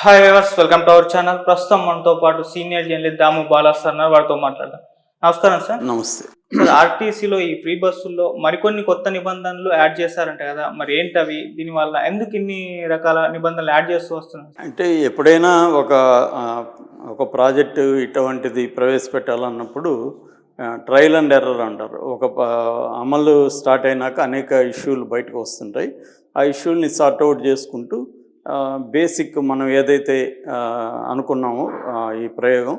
Hi viewers welcome to our channel ప్రస్తుతం మనతో పాటు senior journalist Damu Bala sir ఉన్నారు. వారితో మాట్లాడదాం. నమస్కారం సార్. నమస్తే. సార్ ఆర్టీసీలో ఈ ఫ్రీ బస్సుల్లో మరికొన్ని కొత్త నిబంధనలు యాడ్ చేశారంట కదా. మరి ఏంటి అవి దీనివల్ల ఎందుకు ఇన్ని రకాల నిబంధనలు యాడ్ చేస్తూ వస్తున్నారు? అంటే ఎప్పుడైనా ఒక ఒక ప్రాజెక్టు ఇటువంటిది ప్రవేశపెట్టాలన్నప్పుడు ట్రయల్ అండ్ ఎర్రర్ అంటారు. ఒక అమలు స్టార్ట్ అయినాక అనేక ఇష్యూలు బయటకు వస్తుంటాయి. ఆ ఇష్యూల్ని సార్ట్అవుట్ చేసుకుంటూ బేసిక్ మనం ఏదైతే అనుకున్నామో ఈ ప్రయోగం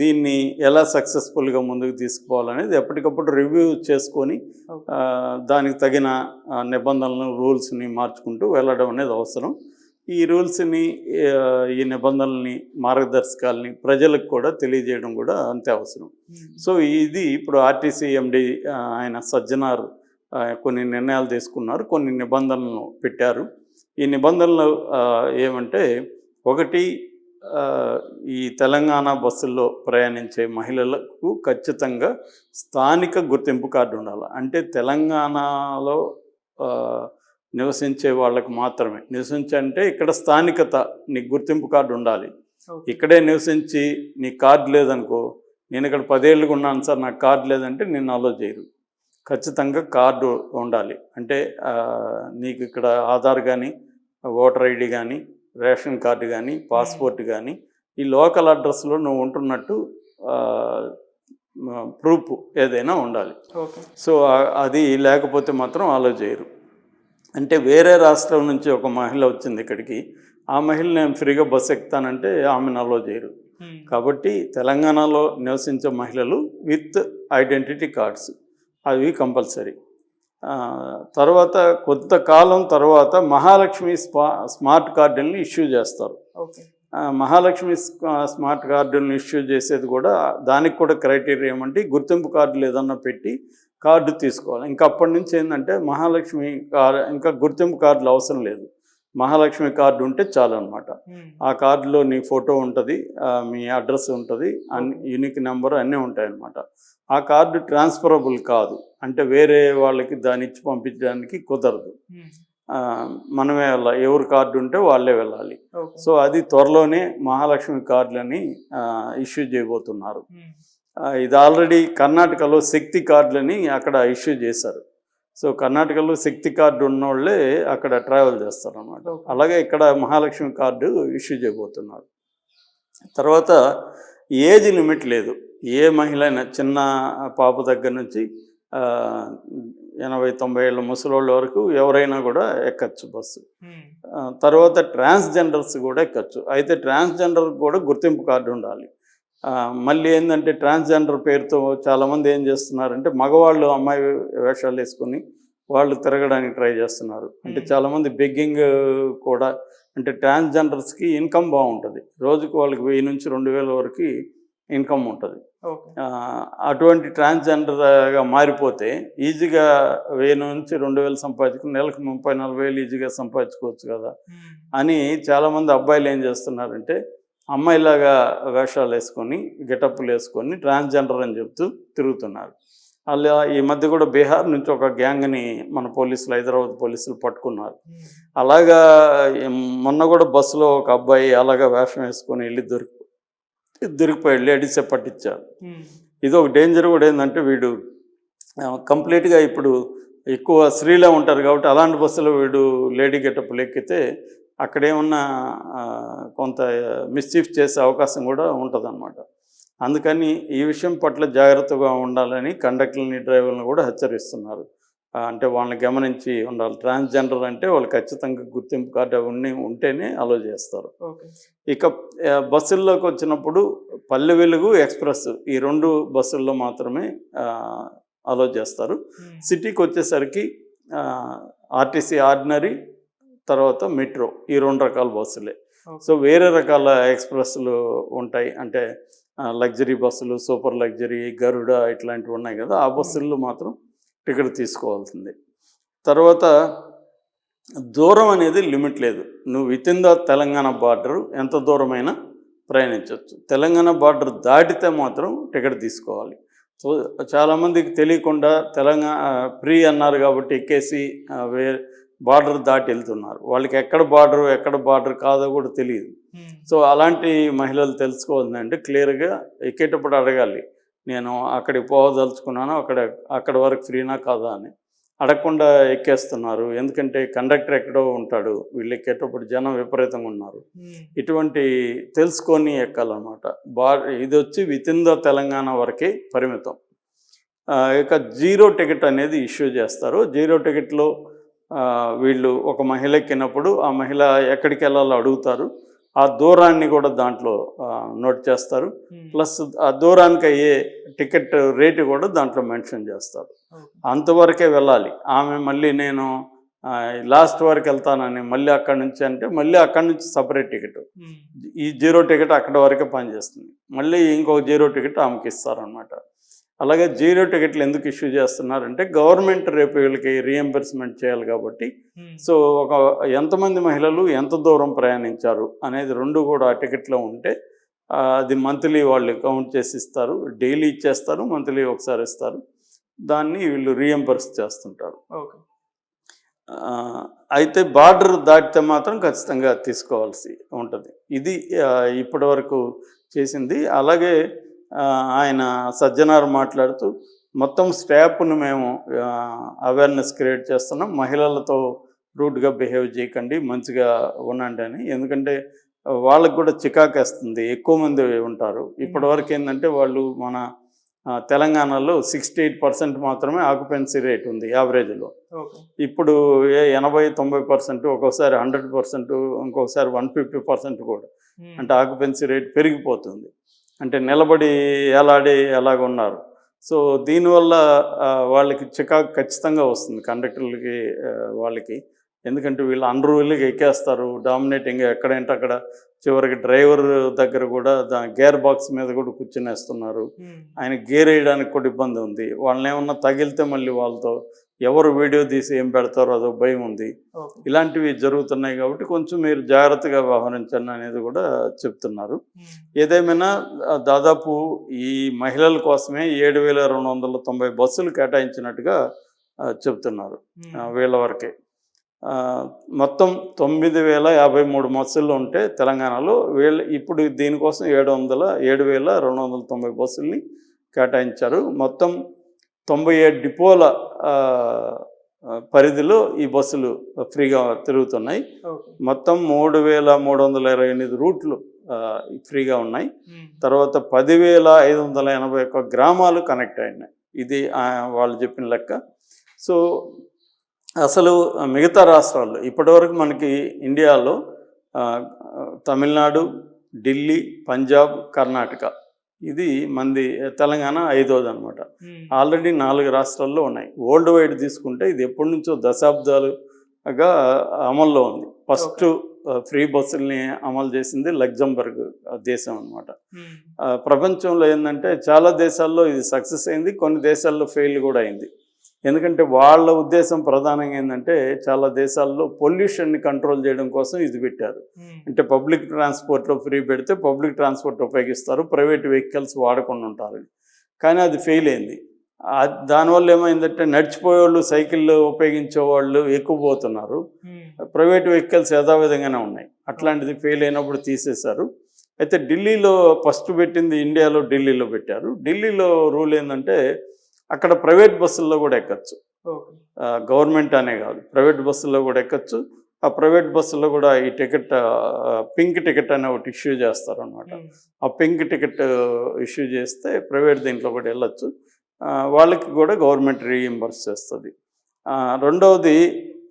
దీన్ని ఎలా సక్సెస్ఫుల్గా ముందుకు తీసుకుపోవాలనేది ఎప్పటికప్పుడు రివ్యూ చేసుకొని దానికి తగిన నిబంధనలను రూల్స్ని మార్చుకుంటూ వెళ్ళడం అనేది అవసరం. ఈ రూల్స్ని ఈ నిబంధనల్ని మార్గదర్శకాలని ప్రజలకు కూడా తెలియజేయడం కూడా అంతే అవసరం. సో ఇది ఇప్పుడు ఆర్టీసీ ఎండి ఆయన సజ్జనార్ కొన్ని నిర్ణయాలు తీసుకున్నారు కొన్ని నిబంధనలను పెట్టారు. ఈ నిబంధనలు ఏమంటే ఒకటి ఈ తెలంగాణ బస్సుల్లో ప్రయాణించే మహిళలకు ఖచ్చితంగా స్థానిక గుర్తింపు కార్డు ఉండాలి. అంటే తెలంగాణలో నివసించే వాళ్ళకు మాత్రమే. నివసించే అంటే ఇక్కడ స్థానికత నీకు గుర్తింపు కార్డు ఉండాలి. ఇక్కడే నివసించి నీ కార్డు లేదనుకో నేను ఇక్కడ పదేళ్ళుగా ఉన్నాను సార్ నాకు కార్డు లేదంటే నిన్ను అలో చేయరు. ఖచ్చితంగా కార్డు ఉండాలి. అంటే నీకు ఇక్కడ ఆధార్ కానీ ఓటర్ ఐడి కానీ రేషన్ కార్డు కానీ పాస్పోర్ట్ కానీ ఈ లోకల్ అడ్రస్లో నువ్వు ఉంటున్నట్టు ప్రూఫ్ ఏదైనా ఉండాలి. సో అది లేకపోతే మాత్రం అలో చేయరు అంటే వేరే రాష్ట్రం నుంచి ఒక మహిళ వచ్చింది ఇక్కడికి. ఆ మహిళ నేను ఫ్రీగా బస్సు ఎక్కుతానంటే ఆమెను అలో చేయరు. ఉమ్, కాబట్టి తెలంగాణలో నివసించే మహిళలు విత్ ఐడెంటిటీ కార్డ్స్. అవి కంపల్సరీ. తర్వాత కొంతకాలం తర్వాత మహాలక్ష్మి స్మా స్మార్ట్ కార్డుల్ని ఇష్యూ చేస్తారు. మహాలక్ష్మి స్మా- స్మార్ట్ కార్డులను ఇష్యూ చేసేది కూడా దానికి కూడా క్రైటీరియా ఏమంటే గుర్తింపు కార్డులు ఏదన్నా పెట్టి కార్డు తీసుకోవాలి. ఇంకా అప్పటి నుంచి ఏంటంటే మహాలక్ష్మి కార్ ఇంకా గుర్తింపు కార్డులు అవసరం లేదు. మహాలక్ష్మి కార్డు ఉంటే చాలు అనమాట ఆ కార్డులో నీ ఫోటో ఉంటుంది మీ అడ్రస్ ఉంటుంది అన్ని యూనిక్ నెంబర్ అన్నీ ఉంటాయి అన్నమాట ఆ కార్డు ట్రాన్స్ఫరబుల్ కాదు. అంటే వేరే వాళ్ళకి దాన్ని ఇచ్చి పంపించడానికి కుదరదు. మనమే వెళ్ళాలి ఎవరు కార్డు ఉంటే వాళ్ళే వెళ్ళాలి. సో అది త్వరలోనే మహాలక్ష్మి కార్డులని ఇష్యూ చేయబోతున్నారు. ఇది ఆల్రెడీ కర్ణాటకలో శక్తి కార్డులని అక్కడ ఇష్యూ చేశారు. సో కర్ణాటకలో శక్తి కార్డు ఉన్నోళ్ళే అక్కడ ట్రావెల్ చేస్తారు అన్నమాట ఓకే. అలాగే ఇక్కడ మహాలక్ష్మి కార్డు ఇష్యూ చేయబోతున్నారు. తర్వాత ఏజ్ లిమిట్ లేదు. ఏ మహిళ అయినా చిన్న పాప దగ్గర నుంచి ఎనభై తొంభై ఏళ్ళ ముసలోళ్ళ వరకు ఎవరైనా కూడా ఎక్కచ్చు బస్సు. తర్వాత ట్రాన్స్జెండర్స్ కూడా ఎక్కచ్చు. అయితే ట్రాన్స్జెండర్ కూడా గుర్తింపు కార్డు ఉండాలి. మళ్ళీ ఏంటంటే ట్రాన్స్జెండర్ పేరుతో చాలామంది ఏం చేస్తున్నారంటే మగవాళ్ళు అమ్మాయి వేషాలు వేసుకొని వాళ్ళు తిరగడానికి ట్రై చేస్తున్నారు. అంటే. చాలామంది బెగ్గింగ్ కూడా అంటే ట్రాన్స్జెండర్స్కి ఇన్కమ్ బాగుంటుంది. రోజుకు వాళ్ళకి వెయ్యి నుంచి రెండు వేల వరకు ఇన్కమ్ ఉంటుంది. అటువంటి ట్రాన్స్జెండర్గా మారిపోతే ఈజీగా వెయ్యి నుంచి రెండు వేలు సంపాదించుకుని నెలకు ముప్పై నలభై వేలు ఈజీగా సంపాదించుకోవచ్చు కదా. అని చాలామంది అబ్బాయిలు ఏం చేస్తున్నారంటే అమ్మాయిలాగా వేషాలు వేసుకొని గెటప్లు వేసుకొని ట్రాన్స్జెండర్ అని చెప్తూ తిరుగుతున్నారు. అలా ఈ మధ్య కూడా బీహార్ నుంచి ఒక గ్యాంగ్ని మన పోలీసులు హైదరాబాద్ పోలీసులు పట్టుకున్నారు. అలాగా మొన్న కూడా బస్సులో ఒక అబ్బాయి అలాగా వేషం వేసుకొని వెళ్ళి దొరికి దొరికిపోయి లేడీసే పట్టించారు. ఇది ఒక డేంజర్ కూడా ఏంటంటే వీడు కంప్లీట్గా ఇప్పుడు ఎక్కువ స్త్రీలే ఉంటారు కాబట్టి అలాంటి బస్సులో వీడు లేడీ గెటప్ ఎక్కితే అక్కడేమన్నా ఆ, కొంత మిస్చీఫ్ చేసే అవకాశం కూడా ఉంటుందన్నమాట. అందుకని ఈ విషయం పట్ల జాగ్రత్తగా ఉండాలని కండక్టర్ని డ్రైవర్లను కూడా హెచ్చరిస్తున్నారు. అంటే వాళ్ళని గమనించి ఉండాలి. ట్రాన్స్జెండర్ అంటే వాళ్ళు ఖచ్చితంగా గుర్తింపు కార్డు అవన్నీ ఉంటేనే అలో చేస్తారు. ఇక బస్సుల్లోకి వచ్చినప్పుడు పల్లె వెలుగు ఎక్స్ప్రెస్ ఈ రెండు బస్సుల్లో మాత్రమే అలో చేస్తారు. సిటీకి వచ్చేసరికి ఆర్టీసీ ఆర్డినరీ తర్వాత మెట్రో ఈ రెండు రకాల బస్సులే. సో వేరే రకాల ఎక్స్ప్రెస్లు ఉంటాయి. అంటే లగ్జరీ బస్సులు సూపర్ లగ్జరీ గరుడ ఇట్లాంటివి ఉన్నాయి కదా ఆ బస్సుల్లో మాత్రం టికెట్ తీసుకోవాల్సిందే. తర్వాత దూరం అనేది లిమిట్ లేదు. నువ్వు within the Telangana border ఎంత దూరమైనా ప్రయాణించవచ్చు తెలంగాణ బార్డర్ దాటితే మాత్రం టికెట్ తీసుకోవాలి. సో చాలామందికి తెలియకుండా తెలంగాణ ఫ్రీ అన్నారు కాబట్టి ఎక్కేసి ఆ, వే బార్డర్ దాటి వెళ్తున్నారు. వాళ్ళకి ఎక్కడ బార్డర్ ఎక్కడ బార్డర్ కాదో కూడా తెలియదు. సో అలాంటి మహిళలు తెలుసుకోవాలంటే క్లియర్గా ఎక్కేటప్పుడు అడగాలి. నేను అక్కడికి పోదలుచుకున్నాను అక్కడ అక్కడ వరకు ఫ్రీనా కాదా అని. అడగకుండా ఎక్కేస్తున్నారు. ఎందుకంటే కండక్టర్ ఎక్కడో ఉంటాడు. వీళ్ళు ఎక్కేటప్పుడు జనం విపరీతంగా ఉన్నారు. ఇటువంటి తెలుసుకొని ఎక్కాలన్నమాట. బా ఇది వచ్చి విత్ ఇన్ ద తెలంగాణ వరకే పరిమితం. ఇక జీరో టికెట్ అనేది ఇష్యూ చేస్తారు. జీరో టికెట్లో వీళ్ళు ఒక మహిళ ఎక్కినప్పుడు ఆ మహిళ ఎక్కడికి వెళ్ళాలో అడుగుతారు. ఆ దూరాన్ని కూడా దాంట్లో నోట్ చేస్తారు. ప్లస్ ఆ దూరానికి అయ్యే టికెట్ రేటు కూడా దాంట్లో మెన్షన్ చేస్తారు. అంతవరకే వెళ్ళాలి. ఆమె మళ్ళీ నేను లాస్ట్ వరకు వెళ్తానని మళ్ళీ అక్కడి నుంచి అంటే మళ్ళీ అక్కడి నుంచి సపరేట్ టికెట్. ఈ జీరో టికెట్ అక్కడ వరకే పనిచేస్తుంది. మళ్ళీ ఇంకో జీరో టికెట్ ఆమెకి ఇస్తారనమాట అలాగే జీరో టికెట్లు ఎందుకు ఇష్యూ చేస్తున్నారంటే గవర్నమెంట్ రేపు వీళ్ళకి రీఎంబర్స్మెంట్ చేయాలి కాబట్టి. ఉమ్, సో ఒక ఎంతమంది మహిళలు ఎంత దూరం ప్రయాణించారు అనేది రెండు కూడా ఆ టికెట్లో ఉంటే అది మంత్లీ వాళ్ళు కౌంట్ చేసి ఇస్తారు. డైలీ ఇచ్చేస్తారు మంత్లీ ఒకసారి ఇస్తారు. దాన్ని వీళ్ళు రీఎంబర్స్ చేస్తుంటారు. అయితే బార్డర్ దాటితే మాత్రం ఖచ్చితంగా తీసుకోవాల్సి ఉంటుంది. ఇది ఇప్పటి వరకు చేసింది. అలాగే ఆయన సజ్జనార్ మాట్లాడుతూ మొత్తం స్టాఫ్ను మేము అవేర్నెస్ క్రియేట్ చేస్తున్నాం. మహిళలతో రూడ్గా బిహేవ్ చేయకండి మంచిగా ఉండండి అని. ఎందుకంటే వాళ్ళకు కూడా చికాకేస్తుంది ఎక్కువ మంది ఉంటారు. ఇప్పటి వరకు ఏంటంటే వాళ్ళు మన తెలంగాణలో సిక్స్టీ ఎయిట్ పర్సెంట్ మాత్రమే ఆక్యుపెన్సీ రేట్ ఉంది యావరేజ్లో ఇప్పుడు ఎనభై తొంభై పర్సెంట్ ఒక్కోసారి హండ్రెడ్ పర్సెంట్ ఇంకొకసారి వన్ ఫిఫ్టీ పర్సెంట్ కూడా. అంటే ఆక్యుపెన్సీ రేట్ పెరిగిపోతుంది. అంటే నిలబడి ఏలాడి ఎలాగ ఉన్నారు. సో దీనివల్ల వాళ్ళకి చికాకు ఖచ్చితంగా వస్తుంది కండక్టర్లకి వాళ్ళకి. ఎందుకంటే వీళ్ళు అన్రూల్గా ఎక్కేస్తారు. డామినేటింగ్గా ఎక్కడంటే అక్కడ చివరికి డ్రైవర్ దగ్గర కూడా దా గేర్ బాక్స్ మీద కూడా కూర్చునేస్తున్నారు. ఆయన గేర్ వేయడానికి కూడా ఇబ్బంది ఉంది. వాళ్ళని ఏమన్నా తగిలితే మళ్ళీ వాళ్ళతో ఎవరు వీడియో తీసి ఏం పెడతారో అదో భయం ఉంది. ఇలాంటివి జరుగుతున్నాయి కాబట్టి కొంచెం మీరు జాగ్రత్తగా వ్యవహరించండి అనేది కూడా చెప్తున్నారు. ఏదేమైనా దాదాపు ఈ మహిళల కోసమే ఏడు వేల రెండు వందల తొంభై బస్సులు కేటాయించినట్టుగా చెప్తున్నారు. వీళ్ళ వరకే. మొత్తం తొమ్మిది వేల యాభై మూడు బస్సులు ఉంటే తెలంగాణలో వీళ్ళ ఇప్పుడు దీనికోసం ఏడు వందల ఏడు వేల రెండు వందల తొంభై బస్సుల్ని కేటాయించారు. మొత్తం తొంభై ఏడు డిపోల పరిధిలో ఈ బస్సులు ఫ్రీగా తిరుగుతున్నాయి. మొత్తం మూడు వేల మూడు వందల ఇరవై ఎనిమిది రూట్లు ఫ్రీగా ఉన్నాయి. తర్వాత పదివేల ఐదు వందల ఎనభై ఒక్క గ్రామాలు కనెక్ట్ అయినాయి. ఇది వాళ్ళు చెప్పిన లెక్క. సో అసలు మిగతా రాష్ట్రాల్లో ఇప్పటివరకు మనకి ఇండియాలో తమిళనాడు ఢిల్లీ పంజాబ్ కర్ణాటక ఇది మంది తెలంగాణ ఐదోది అనమాట ఆల్రెడీ నాలుగు రాష్ట్రాల్లో ఉన్నాయి. వరల్డ్ వైడ్ తీసుకుంటే ఇది ఎప్పటి నుంచో దశాబ్దాలుగా అమల్లో ఉంది. ఫస్ట్ ఫ్రీ బస్సుల్ని అమలు చేసింది లగ్జంబర్గ్ దేశం అనమాట ప్రపంచంలో ఏంటంటే చాలా దేశాల్లో ఇది సక్సెస్ అయింది కొన్ని దేశాల్లో ఫెయిల్ కూడా అయింది. ఎందుకంటే వాళ్ళ ఉద్దేశం ప్రధానంగా ఏంటంటే చాలా దేశాల్లో పొల్యూషన్ని కంట్రోల్ చేయడం కోసం ఇది పెట్టారు. అంటే పబ్లిక్ ట్రాన్స్పోర్ట్లో ఫ్రీ పెడితే పబ్లిక్ ట్రాన్స్పోర్ట్ ఉపయోగిస్తారు ప్రైవేట్ వెహికల్స్ వాడకుండా ఉంటారు. కానీ అది ఫెయిల్ అయింది. దానివల్ల ఏమైందంటే నడిచిపోయేవాళ్ళు సైకిల్ ఉపయోగించే వాళ్ళు ఎక్కువ పోతున్నారు. ప్రైవేట్ వెహికల్స్ యథావిధంగానే ఉన్నాయి. అట్లాంటిది ఫెయిల్ అయినప్పుడు తీసేశారు. అయితే ఢిల్లీలో ఫస్ట్ పెట్టింది ఇండియాలో ఢిల్లీలో పెట్టారు. ఢిల్లీలో రూల్ ఏంటంటే అక్కడ ప్రైవేట్ బస్సుల్లో కూడా ఎక్కచ్చు. గవర్నమెంట్ అనే కాదు ప్రైవేట్ బస్సుల్లో కూడా ఎక్కచ్చు. ఆ ప్రైవేట్ బస్సుల్లో కూడా ఈ టికెట్ పింక్ టికెట్ అనే ఒకటి ఇష్యూ చేస్తారు అనమాట ఉమ్, ఆ పింక్ టికెట్ ఇష్యూ చేస్తే ప్రైవేట్ దీంట్లో కూడా వెళ్ళొచ్చు. వాళ్ళకి కూడా గవర్నమెంట్ రీఇంబర్స్ చేస్తుంది. ఆ, రెండవది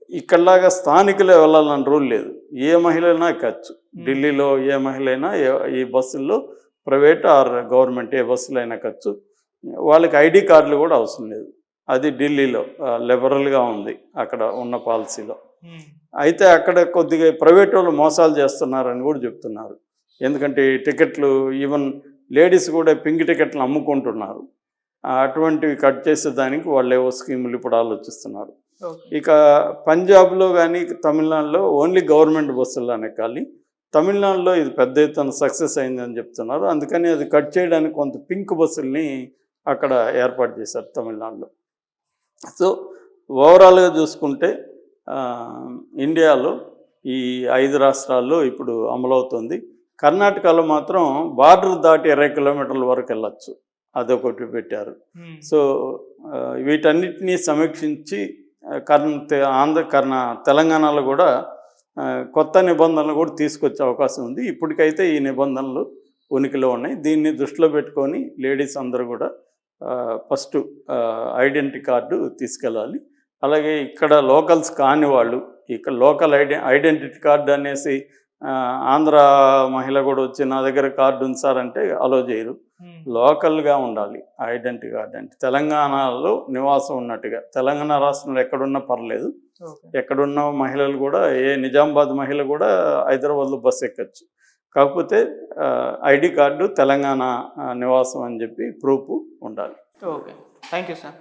ఇక్కడలాగా స్థానికులే వెళ్ళాలని రూల్ లేదు. ఏ మహిళైనా ఎక్కచ్చు. ఢిల్లీలో ఏ మహిళ అయినా ఏ- ఈ బస్సుల్లో ప్రైవేట్ ఆర్ గవర్నమెంట్ ఏ బస్సులు అయినా ఎక్కచ్చు. వాళ్ళకి ఐడి కార్డులు కూడా అవసరం లేదు. అది ఢిల్లీలో లిబరల్గా ఉంది అక్కడ ఉన్న పాలసీలో. అయితే అక్కడ కొద్దిగా ప్రైవేట్ వాళ్ళు మోసాలు చేస్తున్నారని కూడా చెప్తున్నారు. ఎందుకంటే టికెట్లు ఈవెన్ లేడీస్ కూడా పింక్ టికెట్లు అమ్ముకుంటున్నారు. అటువంటివి కట్ చేసేదానికి వాళ్ళు ఏవో స్కీములు ఇప్పుడు ఆలోచిస్తున్నారు. ఇక పంజాబ్లో కానీ తమిళనాడులో ఓన్లీ గవర్నమెంట్ బస్సులు ఎక్కాలి తమిళనాడులో ఇది పెద్ద ఎత్తున సక్సెస్ అయిందని చెప్తున్నారు. అందుకని అది కట్ చేయడానికి కొంత పింక్ బస్సుల్ని అక్కడ ఏర్పాటు చేశారు తమిళనాడులో. సో ఓవరాల్గా చూసుకుంటే ఇండియాలో ఈ ఐదు రాష్ట్రాల్లో ఇప్పుడు అమలవుతుంది. కర్ణాటకలో మాత్రం బార్డర్ దాటి ఇరవై కిలోమీటర్ల వరకు వెళ్ళచ్చు. అదొకటి పెట్టారు. సో వీటన్నిటినీ సమీక్షించి కర్ణ ఆంధ్ర కర్ణ తెలంగాణలో కూడా కొత్త నిబంధనలు కూడా తీసుకొచ్చే అవకాశం ఉంది. ఇప్పటికైతే ఈ నిబంధనలు ఉనికిలో ఉన్నాయి. దీన్ని దృష్టిలో పెట్టుకొని లేడీస్ అందరూ కూడా ఫస్ట్ ఐడెంటిటీ కార్డు తీసుకెళ్ళాలి. అలాగే ఇక్కడ లోకల్స్ కాని వాళ్ళు ఇక్కడ లోకల్ ఐడె ఐడెంటిటీ కార్డు అనేసి ఆంధ్ర మహిళ కూడా వచ్చి నా దగ్గర కార్డు ఉంది సార్ అంటే అలో చేయరు. లోకల్గా ఉండాలి ఐడెంటిటీ కార్డు అంటే. తెలంగాణలో నివాసం ఉన్నట్టుగా తెలంగాణ రాష్ట్రంలో ఎక్కడున్నా పర్లేదు. ఎక్కడున్న మహిళలు కూడా ఏ నిజామాబాద్ మహిళ కూడా హైదరాబాద్లో బస్సు ఎక్కచ్చు. కాకపోతే ఐడి కార్డు తెలంగాణ నివాసం అని చెప్పి ప్రూఫ్ ఉండాలి. ఓకే. Thank you sir.